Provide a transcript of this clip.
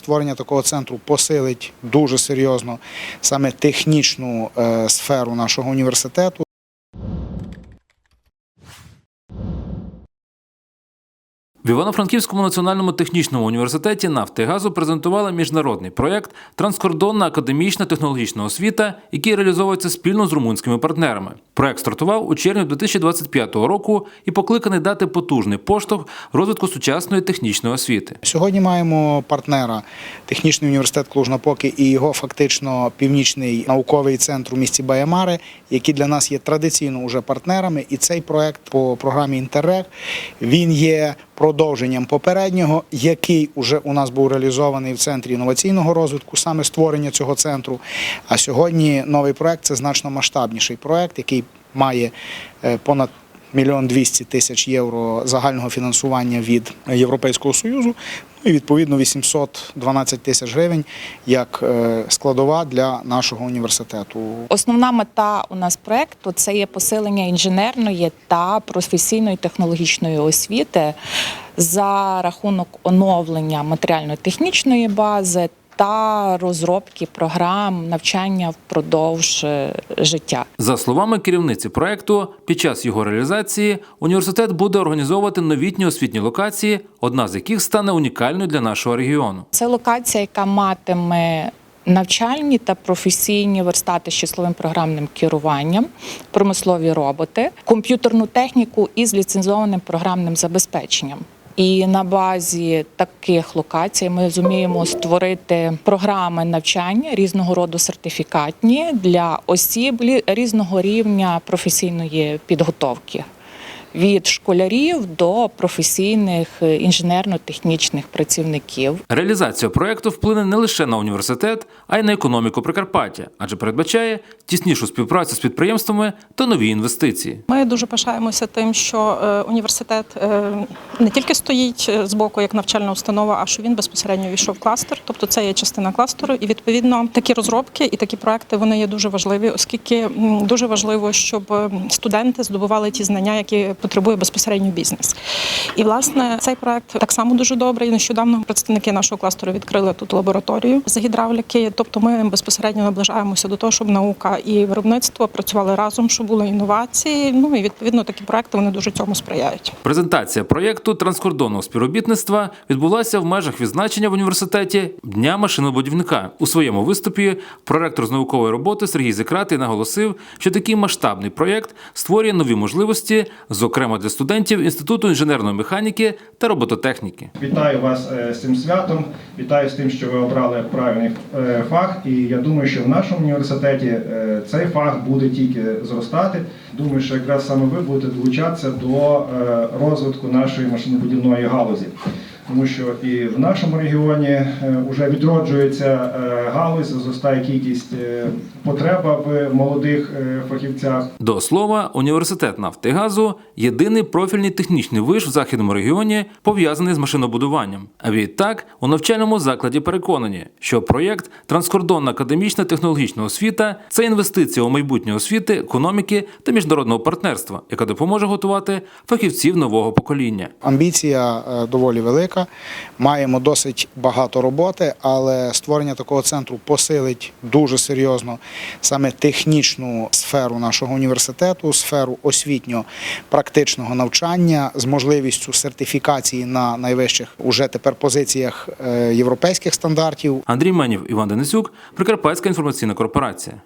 створення такого центру посилить дуже серйозно саме технічну е, сферу нашого університету. В Івано-Франківському національному технічному університеті нафти газу презентували міжнародний проєкт Транскордонна академічна технологічна освіта, який реалізовується спільно з румунськими партнерами. Проєкт стартував у червні 2025 року і покликаний дати потужний поштовх розвитку сучасної технічної освіти. Сьогодні маємо партнера технічний університет Клуж-Напоки і його фактично північний науковий центр у місті Баямари, які для нас є традиційно уже партнерами. І цей проект по програмі Інтеррег він є продовженням попереднього, який уже у нас був реалізований в центрі інноваційного розвитку, саме створення цього центру. А сьогодні новий проект це значно масштабніший проект, який має е, понад мільйон двісті тисяч євро загального фінансування від Європейського Союзу, ну і відповідно 812 тисяч гривень як е, складова для нашого університету. Основна мета у нас проекту це є посилення інженерної та професійної технологічної освіти за рахунок оновлення матеріально-технічної бази та розробки програм навчання впродовж е, життя. За словами керівниці проекту, під час його реалізації університет буде організовувати новітні освітні локації, одна з яких стане унікальною для нашого регіону. Це локація, яка матиме навчальні та професійні верстати з числовим програмним керуванням, промислові роботи, комп'ютерну техніку із ліцензованим програмним забезпеченням. І на базі таких локацій ми зуміємо створити програми навчання різного роду сертифікатні для осіб різного рівня професійної підготовки. Від школярів до професійних е, інженерно-технічних працівників. Реалізація проекту вплине не лише на університет, а й на економіку Прикарпаття, адже передбачає тіснішу співпрацю з підприємствами та нові інвестиції. Ми дуже пишаємося тим, що е, університет е, не тільки стоїть з боку як навчальна установа, а що він безпосередньо війшов в кластер. Тобто це є частина кластеру. І відповідно такі розробки і такі проекти вони є дуже важливі, оскільки дуже важливо, щоб студенти здобували ті знання, які потребує безпосередньо бізнес. І власне цей проект так само дуже добрий. Нещодавно представники нашого кластеру відкрили тут лабораторію з гідравліки. Тобто, ми безпосередньо наближаємося до того, щоб наука і виробництво працювали разом, щоб були інновації. Ну і відповідно такі проекти вони дуже цьому сприяють. Презентація проєкту транскордонного співробітництва відбулася в межах відзначення в університеті Дня машинобудівника. У своєму виступі проректор з наукової роботи Сергій Зекратий наголосив, що такий масштабний проєкт створює нові можливості, зокрема для студентів Інституту інженерної механіки та робототехніки. Вітаю вас е, з цим святом. Вітаю з тим, що ви обрали правильний е, фах. І я думаю, що в нашому університеті е, цей фах буде тільки зростати. Думаю, що якраз саме ви будете долучатися до розвитку нашої машинобудівної галузі. Тому що і в нашому регіоні вже відроджується е, галузь, зростає кількість е, потреба в молодих е, фахівцях. До слова, університет нафти і газу єдиний профільний технічний виш в західному регіоні, пов'язаний з машинобудуванням. А відтак у навчальному закладі переконані, що проєкт Транскордонна академічна технологічна освіта це інвестиція у майбутнє освіти, економіки та міжнародного партнерства, яка допоможе готувати фахівців нового покоління. Амбіція е, доволі велика. Маємо досить багато роботи, але створення такого центру посилить дуже серйозно саме технічну сферу нашого університету, сферу освітньо-практичного навчання з можливістю сертифікації на найвищих уже тепер позиціях е, європейських стандартів. Андрій Менів, Іван Денисюк, Прикарпатська інформаційна корпорація.